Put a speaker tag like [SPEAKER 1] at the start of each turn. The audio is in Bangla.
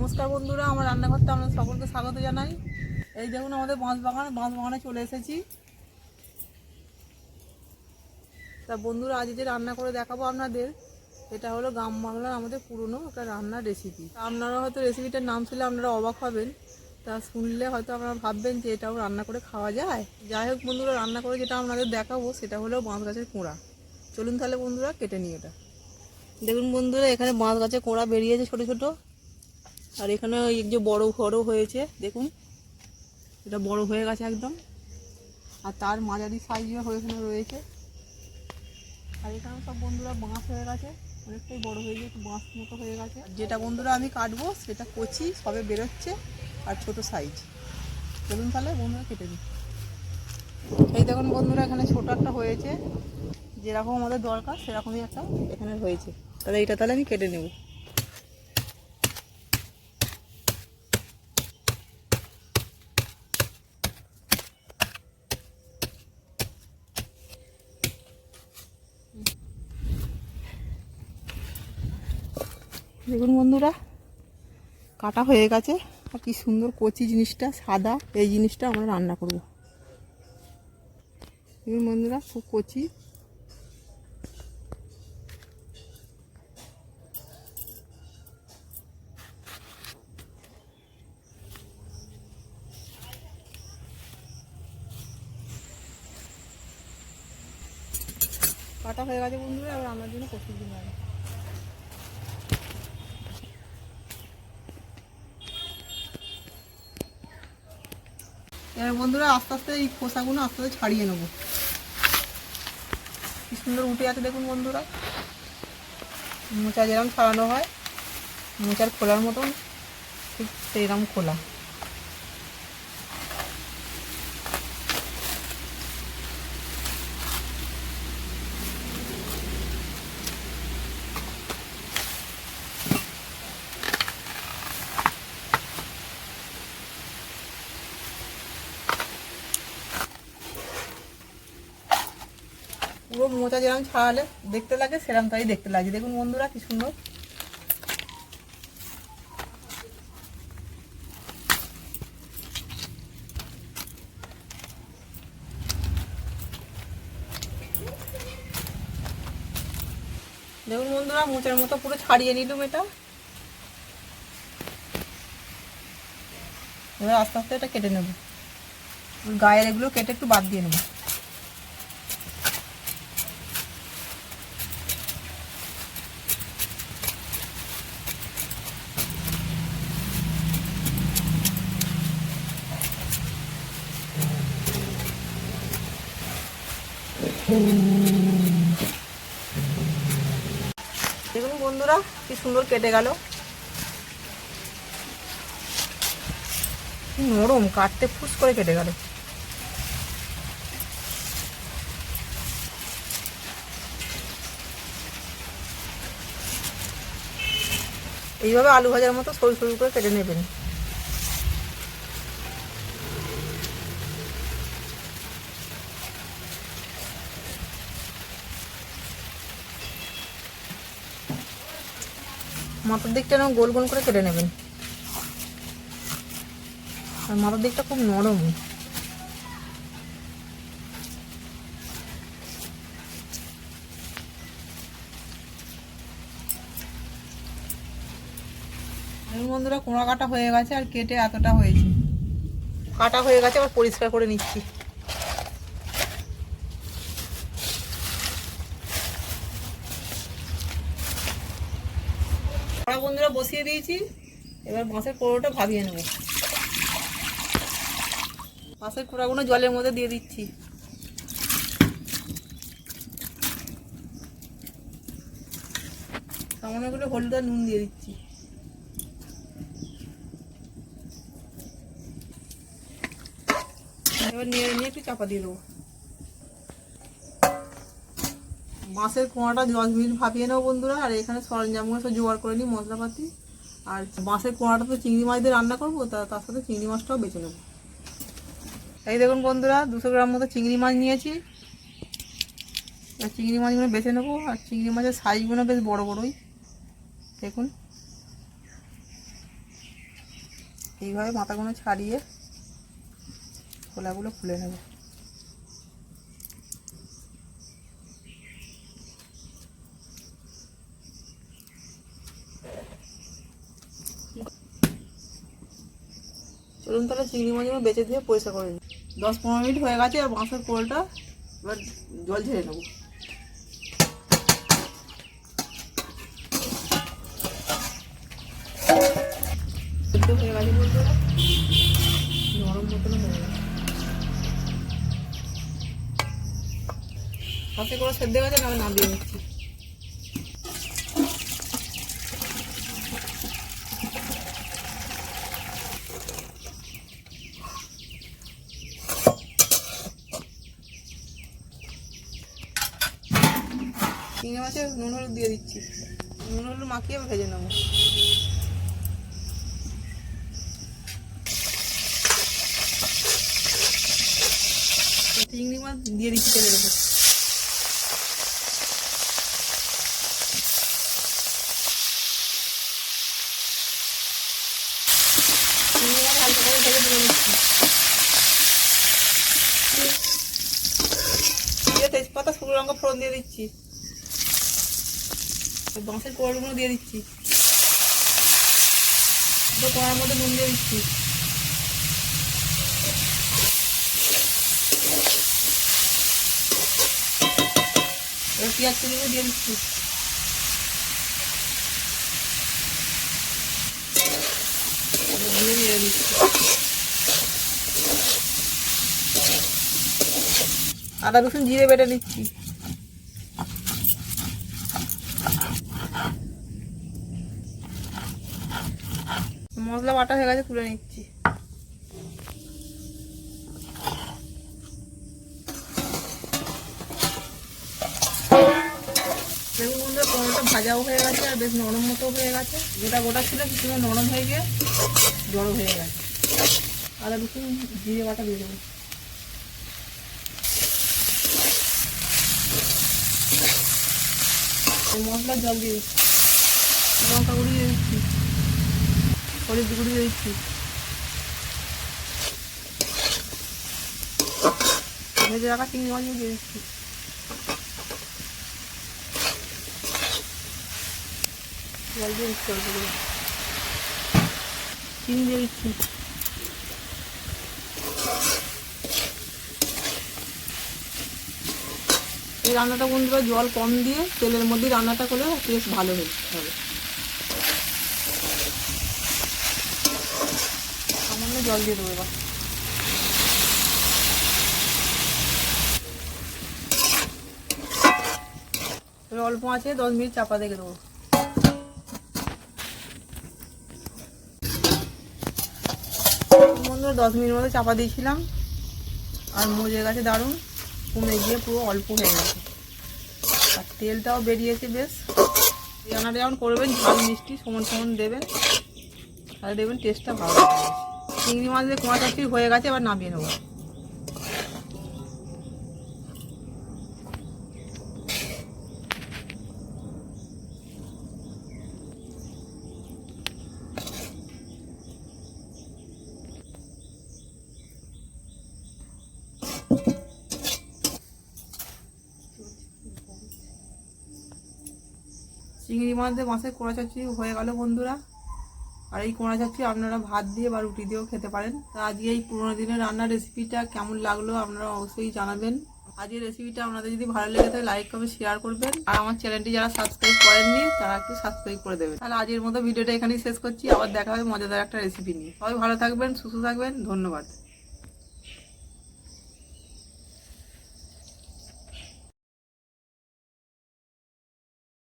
[SPEAKER 1] নমস্কার বন্ধুরা, আমার রান্নাঘরটা আমরা সকলকে স্বাগত জানাই। এই দেখুন আমাদের বাঁশ বাগান বাঁশ বাগানে চলে এসেছি। তা বন্ধুরা, আজ যে রান্না করে দেখাবো আপনাদের এটা হলো গ্রাম বাংলার আমাদের পুরনো একটা রান্নার রেসিপি আপনারা হয়তো রেসিপিটার নাম শুনলে আপনারা অবাক হবেন। তা শুনলে হয়তো আপনারা ভাববেন যে এটাও রান্না করে খাওয়া যায়। যাই হোক বন্ধুরা, রান্না করে যেটা আপনাদের দেখাবো, সেটা হলো বাঁশ গাছের কোঁড়া। চলুন তাহলে বন্ধুরা, কেটে নিই এটা দেখুন বন্ধুরা, এখানে বাঁশ গাছে কোঁড়া বেরিয়েছে ছোটো ছোট। আর এখানে ওই যে বড় ঘরও হয়েছে, দেখুন। এটা বড় হয়ে গেছে একদম। আর তার মাঝারি সাইজে হয়ে এখানে রয়েছে। আর এখানে সব বন্ধুরা বাঁশ হয়ে গেছে, অনেকটাই বড় হয়ে গেছে, বাঁশ মতো হয়ে গেছে। যেটা বন্ধুরা আমি কাটবো, সেটা কচি, সবে বেরোচ্ছে, আর ছোট সাইজ চলুন তাহলে বন্ধুরা কেটে দিই এই দেখুন বন্ধুরা, এখানে ছোট একটা হয়েছে। যেরকম আমাদের দরকার, সেরকমই একটা এখানে হয়েছে। তাহলে এটা তাহলে আমি কেটে নেব। দেখুন বন্ধুরা, কাটা হয়ে গেছে। আর কি সুন্দর কচি জিনিসটা, সাদা, এই জিনিসটা আমরা রান্না করব। দেখুন বন্ধুরা, খুব কচি। কাটা হয়ে গেছে বন্ধুরা, এবার আমার জন্য কচি দিন এবার বন্ধুরা আস্তে আস্তে এই খোসাগুলো আস্তে আস্তে ছাড়িয়ে নেব। কি সুন্দর উঠে আছে দেখুন বন্ধুরা। মোচা যেরকম ছাড়ানো হয়, মোচার খোলার মতন ঠিক সেইরকম খোলা। পুরো মোচা যেরকম ছাড়ালে দেখতে লাগে সেরকম তাই দেখতে লাগে। দেখুন বন্ধুরা, কি সুন্দর। দেখুন বন্ধুরা, মোচার মতো পুরো ছাড়িয়ে নিলাম এটা। এবার আস্তে আস্তে এটা কেটে নেব। গায়ের এগুলো কেটে একটু বাদ দিয়ে নেব। দেখুন বন্ধুরা, কি সুন্দর কেটে গেল। নরম, কাটতে ফুস করে কেটে গেল। এইভাবে আলু ভাজার মতো সরু সরু করে কেটে নেবেন। মাথার দিকটা এরকম গোল গোল করে কেটে নেবেন। আর মাথার দিকটা খুব নরম। বন্ধুরা কোঁড়া কাটা হয়ে গেছে আর কেটে এতটা হয়েছে। কাটা হয়ে গেছে আবার পরিষ্কার করে নিচ্ছি। কড়া বন্ধুরা বসিয়ে দিয়েছি, এবার বাঁশের কোড়োটা ভাবিয়ে নেব। বাঁশের কোড়াগুলো জলের মধ্যে দিয়ে দিচ্ছি। সামান্য করে হলুদ আর নুন দিয়ে দিচ্ছি। এবার নিয়ে নিয়ে একটু চাপা দিয়ে দেবো। বাঁশের কোঁয়াটা দশ মিনিট ভাপিয়ে নেব বন্ধুরা, আর এখানে সরঞ্জামগুলো সব জোগাড় করে নিই মশলাপাতি। আর বাঁশের কোঁয়াটা তো চিংড়ি মাছ দিয়ে রান্না করব, তা তার সাথে চিংড়ি মাছটাও বেছে নেব। এই দেখুন বন্ধুরা, দুশো গ্রাম মতো চিংড়ি মাছ নিয়েছি। চিংড়ি মাছগুলো বেছে নেব, আর চিংড়ি মাছের সাইজগুলো বেশ বড় বড়ই। দেখুন। এইভাবে মাথাগুলো ছাড়িয়ে খোলাগুলো খুলে নেব। চলুন তাহলে চিংড়ি মাছগুলো বেঁচে দিয়ে পরিষ্কার করে নিই দশ পনেরো মিনিট হয়ে গেছে আর বাঁশের কোলটা এবার জল ঝেড়ে নেব। বলতে হয়ে গেছে হাতে করে সেদ্ধ গেছে না আমি নামিয়ে নিচ্ছি। চিংড়ি মাছে নুন হলুদ দিয়ে দিচ্ছি। নুন হলুদ মাখিয়ে আমি ভেজে নেব। চিংড়ি মাছ দিয়ে দিচ্ছি তেলের উপর। চিংড়ি মাছ হালকা করে ভেজে নিচ্ছি। তেজপাতা শুকনো লঙ্কা ফোড়ন দিয়ে দিচ্ছি। বাঁশের কোয়ালগুলো দিয়ে দিচ্ছি। দুটো কড়ার মধ্যে নুন দিয়ে দিচ্ছি। এবার পেঁয়াজ কুচিগুলো দিয়ে দিচ্ছি। ধীরে দিচ্ছি। আদা রসুন জিরে বেটে দিচ্ছি মশলা বাটা হয়ে গেছে, তুলে নিচ্ছি। দেখুন ভাজাও হয়ে গেছে, আর বেশ নরম মতো হয়ে গেছে। যেটা গোটা ছিল কিছু নরম হয়ে গিয়ে জড়ো হয়ে গেছে। আদা রসুন, জিরে বাটা দিয়ে দেবো। এই মশলার জল দিয়ে লঙ্কা গুঁড়ি দিয়ে দিচ্ছি। হলুদ গুঁড়ি ভেজে রাখা চিংড়ি জল চিনি এই রান্নাটা বন্ধুরা জল কম দিয়ে তেলের মধ্যে রান্নাটা করলে টেস্ট ভালো হয়ে হবে সামান্য জল দিয়ে দেবো এবার। এবার অল্প আছে, দশ মিনিট চাপা দেখে দেবো। বন্ধুরা, দশ মিনিট মতো চাপা দিয়েছিলাম। আর মজে গেছে দারুণ। কমে গিয়ে পুরো অল্প হয়ে গেছে। আর তেলটাও বেরিয়েছে বেশ। রান্নাটা যেমন করবেন, ঝাল, মিষ্টি সমান সমান দেবেন। তাহলে দেখবেন টেস্টটা ভালো চিংড়ি মাছ দিয়ে কোঁয়া চাকরি হয়ে গেছে, এবার নামিয়ে নেব। চিংড়ি মাছ দিয়ে মাছের কোড়া চাচি হয়ে গেল বন্ধুরা। আর এই কোনা চাচ্ছি আপনারা ভাত দিয়ে বা রুটি দিয়েও খেতে পারেন। তো আজকে এই পুরোনো দিনের রান্নার রেসিপিটা কেমন লাগল আপনারা অবশ্যই জানাবেন। আজকের রেসিপিটা আপনাদের যদি ভালো লেগে থাকে লাইক কমেন্ট শেয়ার করবেন। আর আমার চ্যানেলটি যারা সাবস্ক্রাইব করেননি, তারা একটু সাবস্ক্রাইব করে দেবেন। তাহলে আজকের মতো ভিডিওটা এখানেই শেষ করছি। আবার দেখা হবে মজাদার একটা রেসিপি নিয়ে। সবাই ভালো থাকবেন, সুস্থ থাকবেন। ধন্যবাদ।